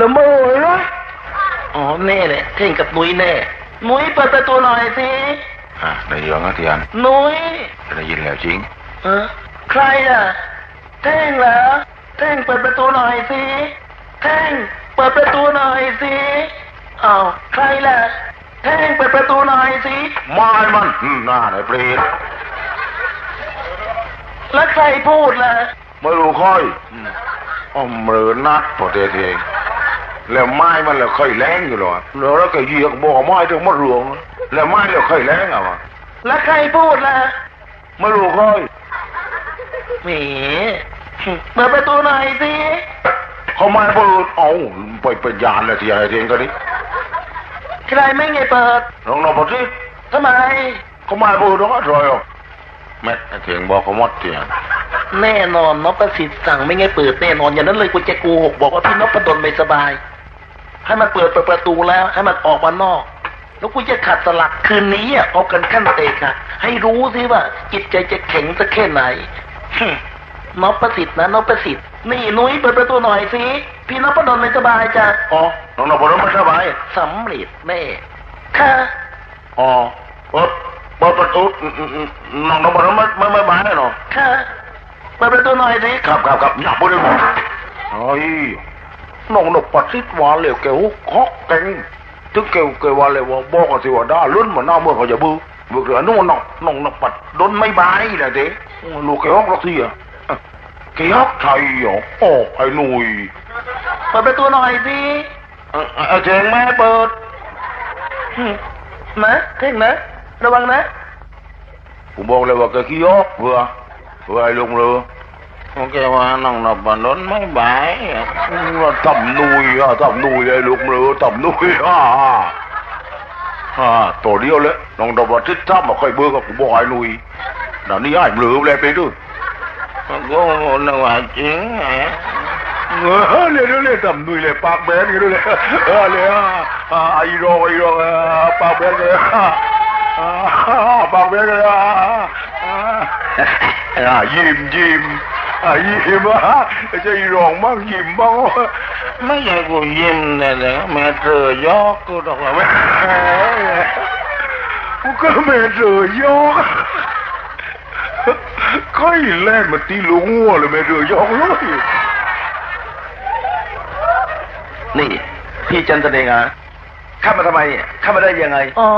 ละเมอเหรออ๋อแน่เลยเท่งกับนุ้ยแน่ นุ้ยเปิดประตูหน่อยสิอะได้ยินนะเทียนนุ้ยได้ยินแล้วจริงเออใครอะเท่งเหรอเท่งเปิดประตูหน่อยสิเท่งเปิดประตูหน่อยสิอ้าวใครล่ะเท่งเปิดประตูหน่อยสิไม้มันอืมหน้าไหนเปรตแล้วใครพูดล่ะไม่รู้ค่อย อืมอ๋อมเรือนัดพอเทเทแล้วไม้มันแล้วค่อยแรงอยู่หรอแล้วแล้วก็เหยียกบอกไม้ถึงมะเรืองแล้วไม้แล้วค่อยแรงอะวะแล้วใครพูดล่ะไม่รู้ค่อยแหมเปิดประตูหน่อยสิเขาไม่เปิดเอาไปเป็นยานเลยทีไอ้เทียนกันดิใครไม่ไงเปิดลองนอนพอสิทำไมเขาไม่เปิดหรอกอะไรอะแม่ไอ้เทียนบอกเขาหมดเทียน แน่นอนนพประสิทธิ์สั่งไม่ไงเปิดแน่นอนอย่างนั้นเลยกูจะโกูหกบอกว่าพี่นพดลไม่สบาย ให้มันเปิดเปิดประตูแล้วให้มันออกมานอก แล้วกูจะขัดสลักคืนนี้อะเอากันขั้นเตะค่ะ ให้รู้สิว่า จิตใจจะแข็งสักแค่ไหนฮึ่มนพประสิทธิ์นะนพประสิทธิ์นี่นุ้ยเปิดประตูหน่อยสิพี่นพดลไม่สบายจ้ะอ๋อน้องนอนพอไม่สบายสำเร็จแน่ค่ะอ๋อเปิดเปิดประตูอืมอืมอืมน้องนอนพอไม่ไม่ไม่บายเนาะค่ะ เปิดประตูหน่อยสิครับครับครับอย่าพูดเลยหมดเฮ้ยน้องนกปัดซิดว่าเลยแกฮุกฮอกแกงถึงแกแกว่าเลยว่าบอกกันสิว่าได้ลุ้นเหมือนหน้าเมื่อเขาจะบื้อเบื่อเสือนู่นน้องน้องนกปัดโดนไม่บายเลยเด้ลูกแกฮอกรักที่อะแกฮอกไทยเหรอโอ้ไอ้หนุ่ยเปิดประตูหน่อยสิเอ่อเอ่อเจงแม่เปิดฮึ่มนะเท่งนะระวังนะผมบอกเลยว่าแกขี้ฮอกเบื่อ เบื่อไอ้ลุงเรือโอเคว่าน้องนกปัดโดนไม่บายว่าทำนุยอะทำนุยไอ้ลุงเรือทำนุยอะอ่าตัวเดียวเลยน้องดอกบัวทิศท่ามาค่อยเบื่อกับกูบอกไอ้ลุยเดี๋ยวนี้ไอ้เหลือเลไปด้วยก็นึกว่าจริงไงเออเลยเลยเลยทำนุยเลยปากแบนกันเลยเออเลยอ่าไอ้รอไอ้รอปากแบนเลยปากแบนเลยอ่า ยิ้มยิ้มอ่ายิ้มอะจะไอ้รองมั่งยิ้มบ้างไม่ใช่กูยิ้มเนี่ยนะแม่เธอยอกกูดอกว่าแม่กูก็แม่เธอยอกค่อยแล่นมาตีลูกงัวเลยแม่เธอยอกเลยนี่พี่จันทเดงอะเข้ามาทำไมเนี่ยเข้ามาได้ยังไง อ๋อ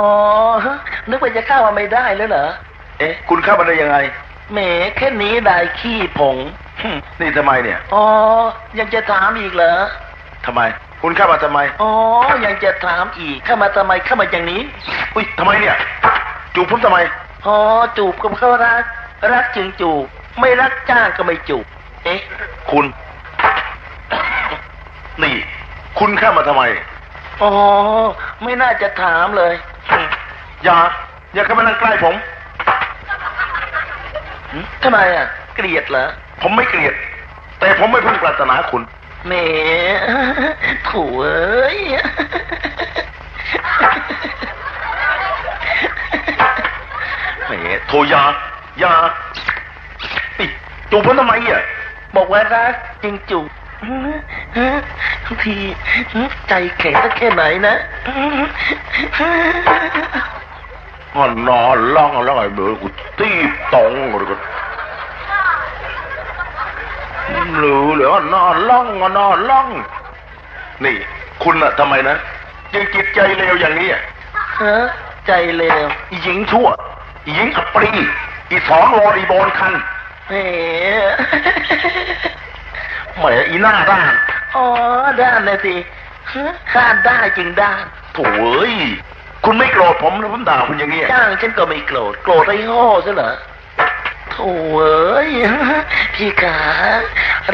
นึกว่าจะเข้ามาไม่ได้แล้วเหรอ เอ๊ะ คุณเข้ามาได้ยังไง แหมแค่นี้ได้ขี้ผงฮึ่มนี่ทำไมเนี่ยอ๋อ ยังจะถามอีกเหรอทำไม คุณเข้ามาทำไม อ๋อ ยังจะถามอีก เข้ามาทำไม เข้ามาอย่างนี้ อุ้ยทำไมเนี่ย จูบผมทำไม อ๋อ จูบกับเขารัก รักจึงจูบ ไม่รักจ้างก็ไม่จูบ เอ๊ะ คุณ นี่ คุณเข้ามาทำไม อ๋อ ไม่น่าจะถามเลยฮึ่มอย่า อย่าเข้ามานั่งใกล้ผม ทำไมอะ เกลียดเหรอ ผมไม่เกลียด แต่ผมไม่พึงปรารถนาคุณแหมโถูเอ้ยแหมโทรยายานี่จูบผมทำไมอะ บอกว่ารักจริงจูบทีใจแข็งสักแค่ไหนนะ อ๋อนอนล่องแล้วไอ้เบื่อกูตีบตรงเลยกูหรือเหลือนอนล่องนอนล่องนี่คุณอะทำไมนะยังจิตใจเลวอย่างนี้อะฮะใจเลวอีหญิงชั่วอีหญิงอัปรีอีสอนวอรีบอลคันแหมแหมอีหน้าด้านอ๋อด้านเลยสิฮะข้านได้จริงด้านโถ่เอ้ย คุณไม่โกรธผมนะผมด่าคุณอย่างนี้อะจ้างฉันก็ไม่โกรธโกรธไอ้ห่อซะเหรอโถ่เอ้ยพี่ขา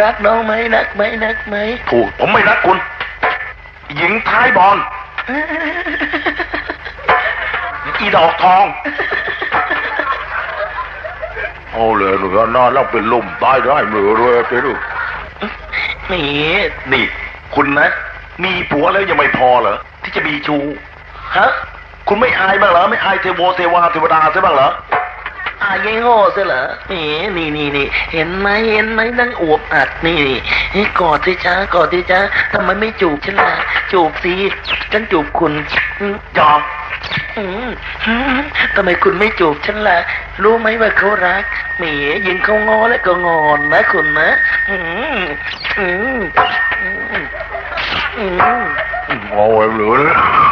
รักน้องไหมนักไหมนักไหมถูกผมไม่รักคุณ หญิงท้ายบอลอีดอกทองโอ้เลยหนูนอนแล้วเป็นลมตายได้เหมือเลยไปดูนี่นี่ คุณนะ มีผัวแล้วยังไม่พอเหรอที่จะมีชูฮะ คุณไม่อายบ้างเหรอไม่อายเทโวเทวาเทวดาใช่บ้างเหรออายายโง่ซะเหรอนี่นี่นี่นี่เห็นไหมเห็นไหมนั่งอวบอัดนี่นี่กอดสิจ้ากอดสิจ้าทำไมไม่จูบฉันล่ะจูบสิฉันจูบคุณอืมยอมอืมอืมทำไมคุณไม่จูบฉันล่ะ รู้ไหมว่าเขารักแหมยิงเขางอแล้วก็งอนนะคุณนะอืมอืมอืมอืมโอ้ยเหลือเลยลูกไอ้หนวมไม่ได้อยู่เรือ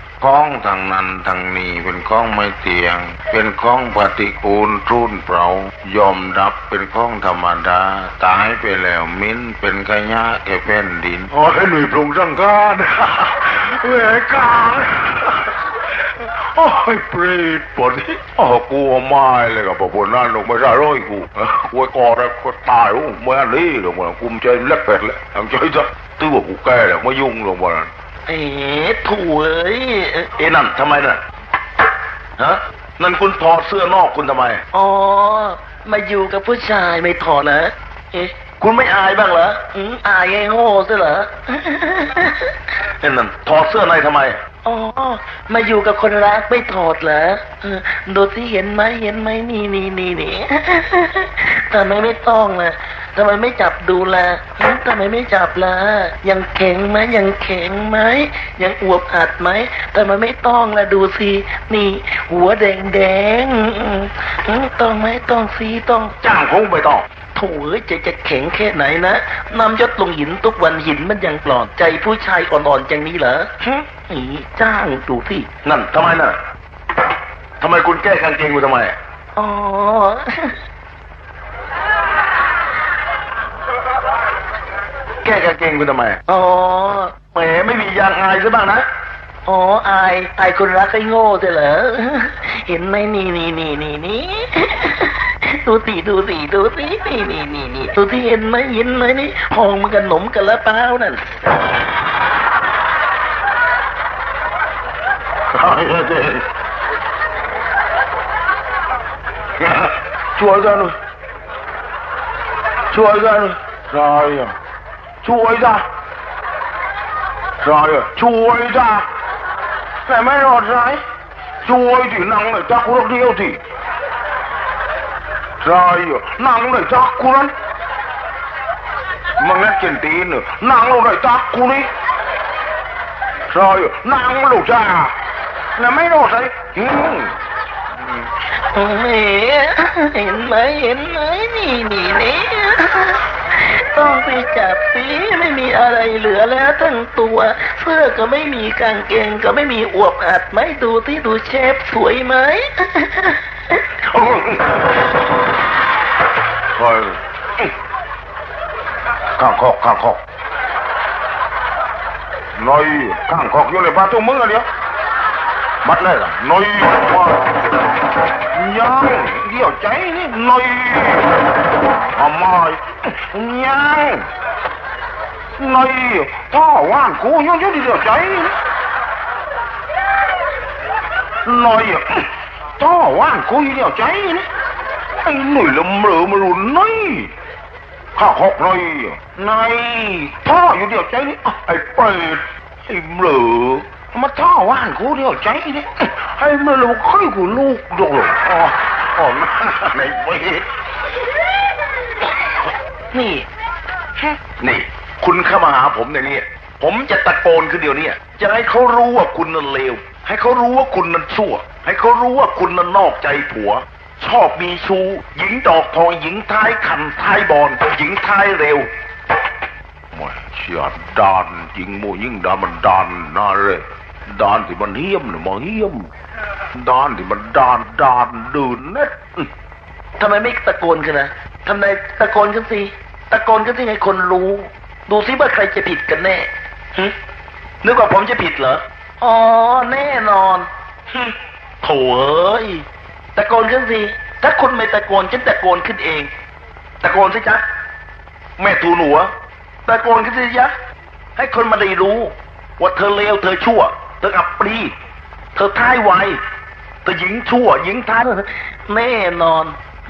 คล้องทางนั้นทางนี้เป็นข้องไม่เตียง เป็นข้องปฏิกูลทุ่นเปล่ายอมรับเป็นข้องธรรมดา ตายไปแล้วมิ้นเป็นขยะแก่แผ่นดินโอ้ยหนุ่ยปรุงสังกานเวกาโอ้ยเปรตปนโอ้กูเอาไม้เลยกับปนนั่นลงไมาซะร้อยกูกูไอ้กอดแล้วก็ตายโอ้เมื่อนี้ลงมากูมใจเล็กเป็ดเลยทำใจซะตื้อว่ากูแก่แล้วไม่ยุ่งลงมา เอ๋ถูเอ้ยเอ้นั่นทำไมน่ะฮะนั่นคุณถอดเสื้อนอกคุณทำไม อ๋อ มาอยู่กับผู้ชายไม่ถอดเหรอเอ๊ะคุณไม่อายบ้างเหรออืมอายไอ้โง่ซะเหรอเอ้นั่นถอดเสื้อในทำไม อ๋อ มาอยู่กับคนรักไม่ถอดเหรอเออดูสิเห็นไหมเห็นไหมนี่นี่นี่นี่ทำไมไม่ต้องล่ะ ทำไมไม่จับดูล่ะหึทำไมไม่จับล่ะยังแข็งไหมยังแข็งไหมยังอวบอัดไหมทำไมไม่ต้องล่ะดูสินี่ หัวแดงแดงๆอืมอืมต้องไหมต้องสิต้องจ้างคงไม่ต้องโถเอ้ยจะจะแข็งแค่ไหนนะนำยศลงหินทุกวันหินมันยังปลอดใจผู้ชายอ่อนๆอย่างนี้เหรอหึนี่จ้างดูสินั่นทำไมน่ะทำไมคุณแก้กางเกงกูทำไมอ๋อ แก้กางเกงกูทำไม อ๋อ แหมไม่มียางอายซะบ้างนะ อ๋ออายอายคนรักไอ้โง่ใช่เหรอ เห็นไหมนี่นี่นี่นี่นี่ดูสิดูสิดูสินี่นี่นี่นี่ดูสิเห็นไหมเห็นไหมนี่ห้องมันกันหนมกันละเปล่านั่นช่วยกันหน่อยช่วยกันหน่อยใช่ อะช่วยจ้ะใช่อะช่วยจ้ะแต่ไม่รอดไรช่วยดินั่งเลยจักกูรักเดียวดิใช่อะนั่งเต้องไปจับสิไม่มีอะไรเหลือแล้วทั้งตัว เสื้อก็ไม่มีกางเกงก็ไม่มีอวบอัดไหมดูที่ดูเชฟสวยไหมคอยข้างคอกข้างคอกน้อยข้างคอกอยู่ในบ้านตัวมึงอะเดียวบัดเลยล่ะน้อยว่ายังเดี๋ยวใจนี่น้อยทำไม ยังน้อยพ่อว่านกูยังอยู่เดี๋ยวใจนี่อยพ่อว่านกูยู่เดี๋ยวใจนี่ไอ้หนุ่ยละเหมอมารุนน้อยข้าหอกหน่อยนายท่ออยู่เดียวใจนี่ไอ้เป็ดไอ้เหมอมาท่อว่านกูเดียวใจนี่ไอ้เหมอลูกค่อยกูลูกดอกอ๋ออ๋อไอ้เป็ด นี่นี่ คุณเข้ามาหาผมในนี้ผมจะตะโกนขึ้นเดียวนี้จะให้เขารู้ว่าคุณนั้นเลว ให้เขารู้ว่าคุณนั้นชั่ว ให้เขารู้ว่าคุณนั้นนอกใจผัว ชอบมีชู้หญิงดอกทองหญิงท้ายขันท้ายบอลหญิงท้ายเร็วโอ้ยเชียดานจริงโมยิ่งดานมันดานน่าเลยดานที่มันเหี้ยมน่ะมันเหี้ยมดานที่มันดานดานดืนเน็ดทำไมไม่ตะโกนกันนะ ทำไมตะโกนกันสิตะโกนกันสิให้คนรู้ ดูสิว่าใครจะผิดกันแน่หึนึกว่าผมจะผิดเหรออ๋อแน่นอนหึโถ่เอ้ยตะโกนขึ้นสิ ถ้าคุณไม่ตะโกนฉันตะโกนขึ้นเอง ตะโกนสิจ๊ะแม่ทูหนัวตะโกนขึ้นสิจ๊ะให้คนมาได้รู้ ว่าเธอเลวเธอชั่ว เธออับปรีเธอท้ายไวเธอหญิงชั่ว หญิงท้ายแน่นอน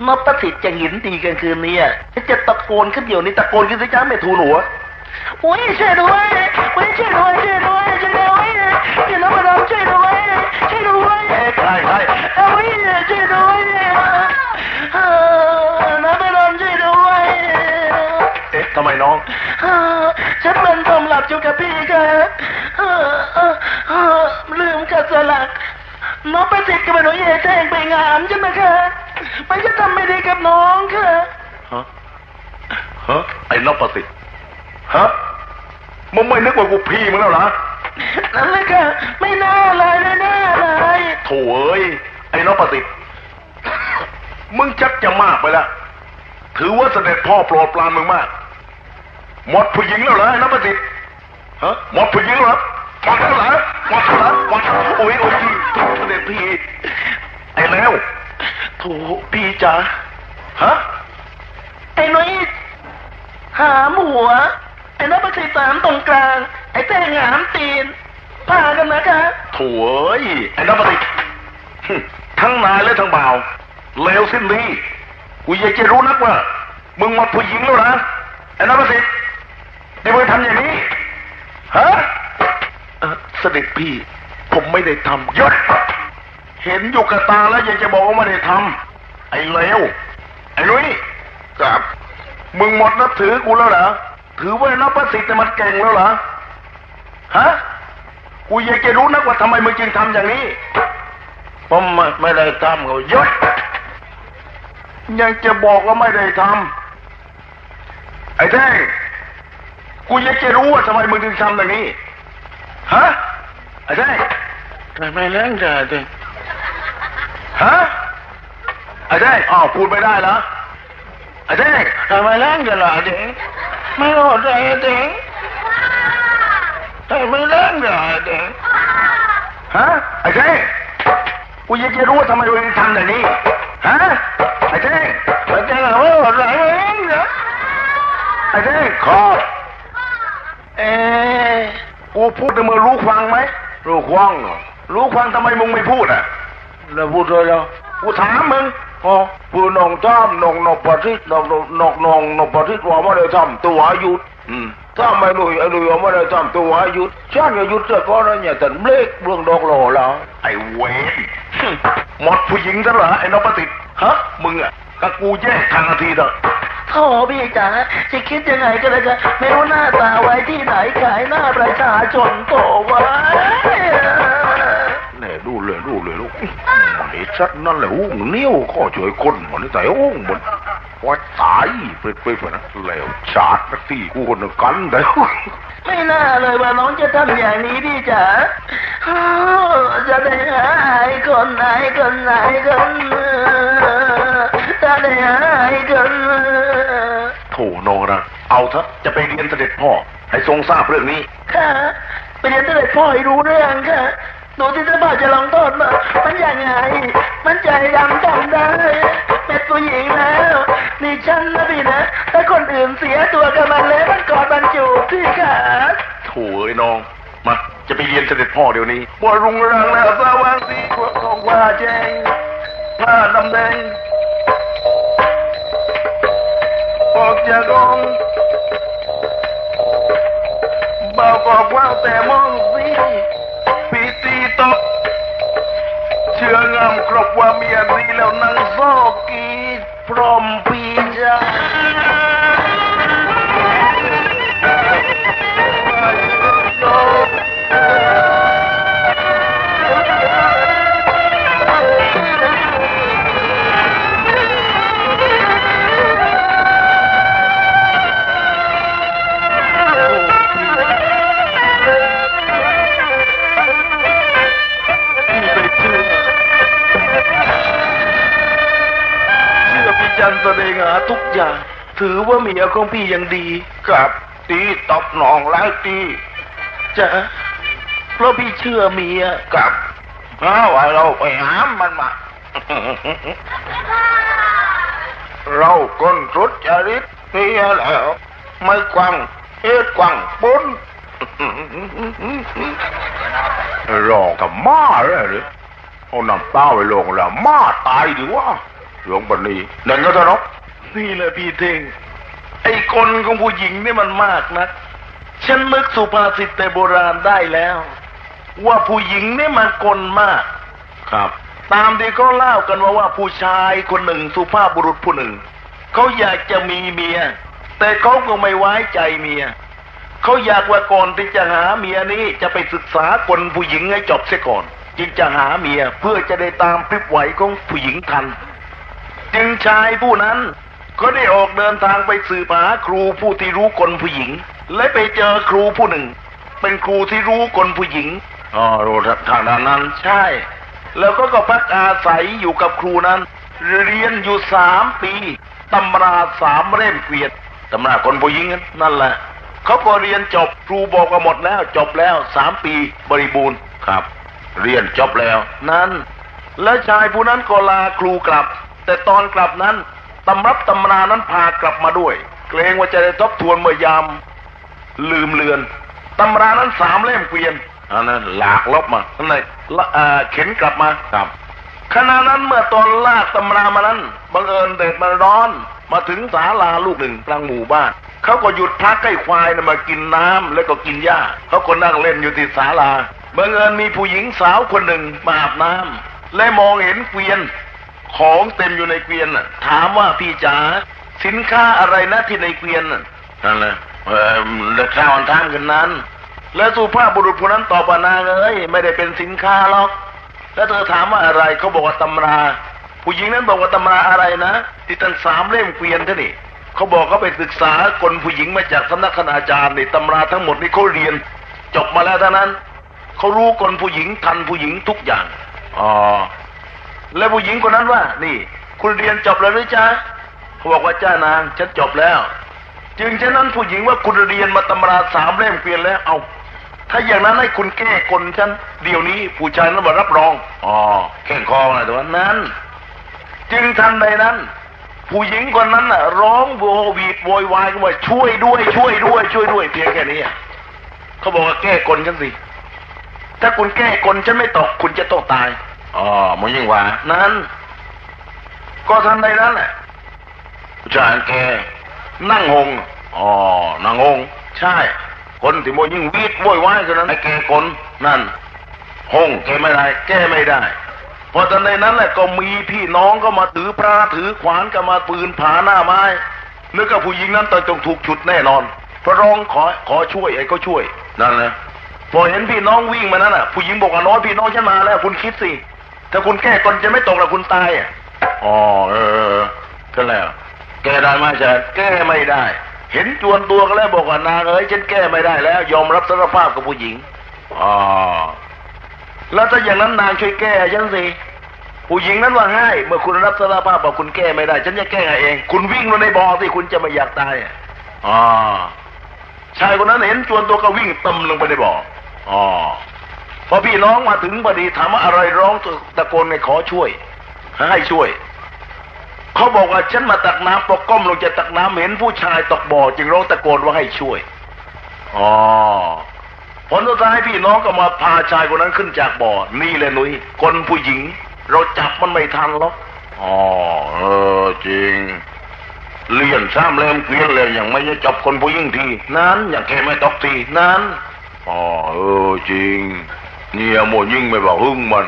นพประสิทธิ์จะหินดีกันคืนนี้อะจะตะโกนขึ้นเดี๋ยวนี้ตะโกนขึ้นสิจ้าไม่ทูลหัวโอ้ยช่วยด้วยโอ้ยช่วยด้วยช่วยด้วยช่วยด้วยพี่น้องมาดองช่วยด้วยช่วยด้วยใครใครโอ้ยช่วยด้วยเออน้องมาดองช่วยด้วยเอ๊ะทำไมน้องฉันเป็นความหลับอยู่กับพี่ค่ะเออเออเออลืมกัดสลักน้องไปติดกับหนูเย่แจ้งไปงามใช่ไหมคะมันจะ ทำไม่ดีกับน้องค่ะ ฮะฮะไอ้นพประสิทธิ์ฮะมึงไม่นึกว่ากูพี่มึงแล้วเหรอนั่นแหละค่ะ ไม่น่าเลยไม่น่าเลยโถ่เอ้ยไอ้นพประสิทธิ์มึงชักจะมากไปแล้วถือว่าเสด็จพ่อโปรดปรานมึงมาก หมดผู้หญิงแล้วเหรอไอ้นพประสิทธิ์ฮะหมดผู้หญิงแล้วเหรอหมดแล้วเหรอหมดแล้วเหรอหมดโอ้ยโอ้ยพี่เสด็จพี่ไอ้แล้ว โถพี่จ๋าฮะไอ้นุ้ยหามหัวไอ้นพประสิทธิ์สามตรงกลาง ไอ้เต้งหามตีนพากันนะคะโถ่เอ้ยไอ้นพประสิทธิ์หึทั้งนายและทั้งบ่าวเลวสิ้นดีกูอยากจะรู้นักว่า มึงหมดผู้หญิงแล้วนะไอ้นพประสิทธิ์นี่มึงทำอย่างนี้ฮะเอ่อเสด็จพี่ ผมไม่ได้ทำยศ เห็นอยู่กับตาแล้วยังจะบอกว่าไม่ได้ทำไอ้เลวไอ้นุ้ยครับมึงหมดนับถือกูแล้วเหรอถือว่านับประสิทธิ์แต่ยมันเก่งแล้วเหรอฮะกูอยากจะรู้นักว่าทำไมมึงจึงทำอย่างนี้ผมไม่ไม่ได้ทำเขายศยังจะบอกว่าไม่ได้ทำไอ้แท่งกูอยากจะรู้ว่าทำไมมึงถึงทำอย่างนี้ฮะไอ้แท่งทำไมแรงจังไอ้แท่ง ฮะไอ้แท่งอ้าวพูดไม่ได้เหรอไอ้แท่งทำไมแรงจังล่ะไอ้แท่งไม่รอดใจไอ้แท่งทำไมแรงจังไอ้แท่งฮะไอ้แท่งกูอยากจะรู้ว่าทำไมมึงถึงทำอย่างนี้ฮะไอ้แท่งไอ้แท่งไม่รอดใจไอ้แท่งเหรอไอ้เด้ขอเอ๊กูพูดแต่มึงรู้ฟังไหมรู้ฟังรู้ฟังทำไมมึงไม่พูดอะ แล้วพูดเลยแล้วกูถามมึงอ๋อผู้นองจ้ามนองนกปฏิษนองนกนกนองนกปฏิษว่าไม่ได้ทำตัวอายุอืมถ้าไม่รู้ไอ้รู้ว่าไม่ได้ทำตัวอายุฉันก็หยุดเสียก่อนนะเนี่ยแต่เล็กเรื่องดอกโลแล้วไอ้เวนหมดผู้หญิงซะเหรอไอ้นกปฏิษฮะมึงอะกับกูแยกทางนทีเถอะโธ่พี่จ๋าจะคิดยังไงก็แล้วกันไม่รู้หน้าตาไว้ที่ไหนขายหน้าประชาชนโตไว้ ดูเลยดูเลยลูกมันไอ้ชัดนั่นแหละหุ้งเนี้ยวข้อช่วยคนมันแต่หุ้งมันว่าตายเปรตเปรตนะแล้วชาตินักที่กูคนละกันแต่ไม่น่าเลยว่าน้องจะทำอย่างนี้พี่จ๋าอ้าวจะได้หายคนไหนคนไหนคนจะได้หายคนโถโนนะเอาเถอะจะไปเรียนเสด็จพ่อให้ทรงทราบเรื่องนี้ค่ะไปเรียนเสด็จพ่อให้รู้เรื่องค่ะ ดูที่เสด็จพ่อจะลองโทษมามันยังไง มันใจดำต้องได้ เป็นผู้หญิงแล้วนี่ฉันนะพี่นะ ถ้าคนอื่นเสียตัวกับมันแล้วมันกอดบรรจุพี่ค่ะโถ่ไอ้น้อง มา จะไปเรียนเสด็จพ่อเดี๋ยวนี้ว่ารุงรังแล้วสว่างสีพวกของว่าแจงผ้าดำแดงออกจากกองเบาบอกว่าแต่มองามครบ พี่จันแสดงหาทุกอย่าง ถือว่าเมียของพี่ยังดีครับตีตบหนองไล่ตีจะเพราะพี่เชื่อเมียครับเอาไว้เราไปหามมันมา เราคนสุดจริตเฮียแล้ว ไม่กวังเอ็ดกวังปุ้นรอกับมาเลยหรือเอาน้ำเต้าไปลงแล้วมาตายดีวะ หลวงปณีนั่นก็จะรบนี่แหละพี่เท่งไอ้คนของผู้หญิงนี่มันมากนะฉันนึกสุภาษิตแต่โบราณได้แล้ว ว่าผู้หญิงนี่มันกลมาก ครับ ตามที่เขาเล่ากันว่าว่าผู้ชายคนหนึ่งสุภาพบุรุษผู้หนึ่งเขาอยากจะมีเมีย แต่เขาก็ไม่ไว้ใจเมียเขาอยากว่าก่อนที่จะหาเมียนี้จะไปศึกษาคนผู้หญิงให้จบเสียก่อน จึงจะหาเมียเพื่อจะได้ตามพริบไหวของผู้หญิงทัน จึงชายผู้นั้น ก็ได้ออกเดินทางไปสืบหาครูผู้ที่รู้กลผู้หญิง และไปเจอครูผู้หนึ่ง เป็นครูที่รู้กลผู้หญิงอ๋อรู้ทางด้านนั้นใช่ แล้วก็ก็พักอาศัยอยู่กับครูนั้น เรียนอยู่สามปีตำราสามเล่มเกวียนตำราคนผู้หญิงนั้นนั่นแหละเขาก็เรียนจบครูบอกว่าหมดแล้ว จบแล้วสามปีบริบูรณ์ครับ เรียนจบแล้ว นั้น และชายผู้นั้นก็ลาครูกลับ แต่ตอนกลับนั้นตำรับตำรานั้นพากลับมาด้วย เกรงว่าจะได้ทบทวนเมื่อยาม ลืมเลือนตำรานั้นสามเล่มเกวียนอันนั้นหลากลบมานั่นเลยละอ่าเข็นกลับมาครับขณะนั้นเมื่อตอนลากตำรามานั้นบังเอิญเด็ดมันร้อนมาถึงศาลาลูกหนึ่งกลางหมู่บ้านเขาก็หยุดพักให้ควายนะมากินน้ำแล้วก็กินหญ้าเขาก็นั่งเล่นอยู่ที่ศาลาบังเอิญมีผู้หญิงสาวคนหนึ่งมาอาบน้ำและมองเห็นเกวียน ของเต็มอยู่ในเกวียนน่ะ ถามว่าพี่จ๋าสินค้าอะไรนะที่ในเกวียนน่ะนั่นเลยเออเด็กข้าวมันถามกันนั้น แล้วสุภาพบุรุษผู้นั้นตอบว่านางเอ้ยไม่ได้เป็นสินค้าหรอก แล้วเธอถามว่าอะไรเขาบอกว่าตำรา ผู้หญิงนั้นบอกว่าตำราอะไรนะที่ตั้งสามเล่มเกวียนเท่านี่เขาบอกเขาไปศึกษาคนผู้หญิงมาจากสำนักคณาจารย์นี่ตำราทั้งหมดนี่เขาเรียน จบมาแล้วเท่านั้นเขารู้คนผู้หญิงทันผู้หญิงทุกอย่างอ๋อ แล้วผู้หญิงคนนั้นว่า นี่ คุณเรียนจบแล้วหรือจ๊ะเขาบอกว่าจ้านางฉันจบแล้ว จึงฉะนั้นผู้หญิงว่าคุณเรียนมาตำราสามเล่มเกวียนแล้วเอาถ้าอย่างนั้นให้คุณแก้กลฉันเดี๋ยวนี้ผู้ชายนั้นมารับรองอ๋อแข่งคอไงตัววันนั้น จึงทันใดนั้น ผู้หญิงคนนั้นน่ะ ร้องโววีดโวยวายกันว่าช่วยด้วยช่วยด้วย ช่วยด้วยเพียงแค่นี้เขาบอกว่าแก้กลฉันสิถ้าคุณแก้กลฉันไม่ตกคุณจะต้องตาย อ๋อมันยิ่งว่า นั้น ก็ทันใดนั้นแหละผู้ชายแกนั่งหงอ๋อนางงใช่ คนที่มันยิ่งวีดโวยวายเท่านั้นไอ้แกคนนั่นหงแกไม่ได้ แก้ไม่ได้พอทันใดนั้นแหละก็มีพี่น้องก็มาถือพระถือขวานก็มาปืนผาหน้าไม้นึกว่าผู้หญิงนั้นต้องถูกฉุดแน่นอนพระร้องขอขอช่วยไอ้ก็ช่วยนั่นเลยพอเห็นพี่น้องวิ่งมานั้นอะ ผู้หญิงบอกว่าน้อยพี่น้องฉันมาแล้วคุณคิดสิ ถ้าคุณแก้กลจะไม่ตกแล้วคุณตายอะอ๋อเออก็แล้ว แกได้ไหมจารย์แก้ไม่ได้ เห็นจวนตัวก็แล้วบอกว่านางเอ้ยฉันแก้ไม่ได้แล้ว ยอมรับสารภาพกับผู้หญิงอ๋อแล้วถ้าอย่างนั้นนางช่วยแก้ฉันสิผู้หญิงนั้นว่าให้เมื่อคุณรับสารภาพบอกคุณแก้ไม่ได้ ฉันจะแก้เอง คุณวิ่งลงในบ่อสิคุณจะไม่อยากตายอะอ๋อชายคนนั้นเห็นจวนตัวก็วิ่งตึมลงไปในบ่ออ๋อ พอพี่น้องมาถึงพอดีถามว่าอะไรร้องตะโกนให้ขอช่วย ให้ช่วย เขาบอกว่าฉันมาตักน้ำพอก้มลงจะตักน้ำเห็นผู้ชายตกบ่อจึงร้องตะโกนว่าให้ช่วยอ๋อผลสุดท้ายพี่น้องก็มาพาชายคนนั้นขึ้นจากบ่อ นี่แหละหนุยคนผู้หญิง เราจับมันไม่ทันหรอกอ๋อเออจริงเลี่ยนซ้ำเล่มเกลียนเลยยังไม่ได้จับคนผู้หญิงที นั้นอย่างแกไม่ตกทีนั้นอ๋อเออจริง เนี่ยโมยิ่งไม่บอกหึ่งมัน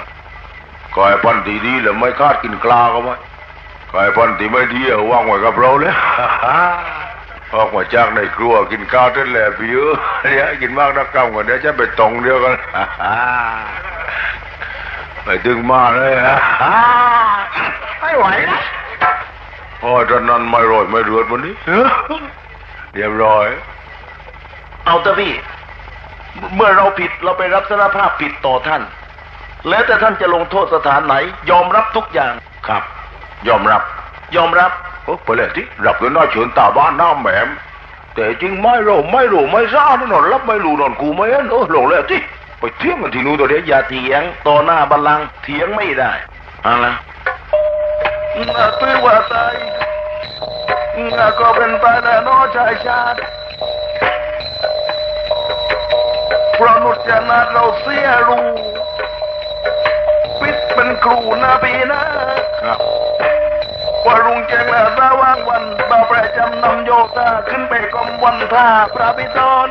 กายพันธุ์ที่ดีแล้วไม่คาดกินกลาก็ไหมกายพันธุ์ที่ไม่ดีอะว่างไว้กับเราเลยออกมาจากในครัวกินข้าวเท่าแหละพี่เออเดี๋ยวกินมากนักกรรมก่อนเดี๋ยวจะไปตรงเดียวกันไปดึงมาเลยฮะไม่ไหวนะโอ้ยตอนนั้นไม่รอยไม่เรือดวันนี้เรียบร้อย เอาเถอะพี่ เมื่อเราผิดเราไปรับสารภาพผิดต่อท่าน แล้วแต่ท่านจะลงโทษสถานไหน ยอมรับทุกอย่างครับ ยอมรับ ยอมรับโอ้ไปเลยที่รับกันหน้าเฉินตาบ้านหน้าแหมมแต่จริงไม่รู้ไม่รู้ไม่ทราบนี่นอนรับไม่รู้นอนกูไม่เห็นเออลงเลยที่ไปเที่ยงกันที่นู้นตัวเดียวอย่าเถียงต่อหน้าบัลลังก์เถียงไม่ได้อะไรน่าตื้อว่าตายน่าก็เป็นไปแล้วเน้อชายชาติ พราะนุจนาถเราเสียรู้ปิดเป็นครูนาปีนะครับว่าลุงแจงและสาว่างวันบ่าวประจำนำโยธาขึ้นไปกรมวันท่าพระพิธร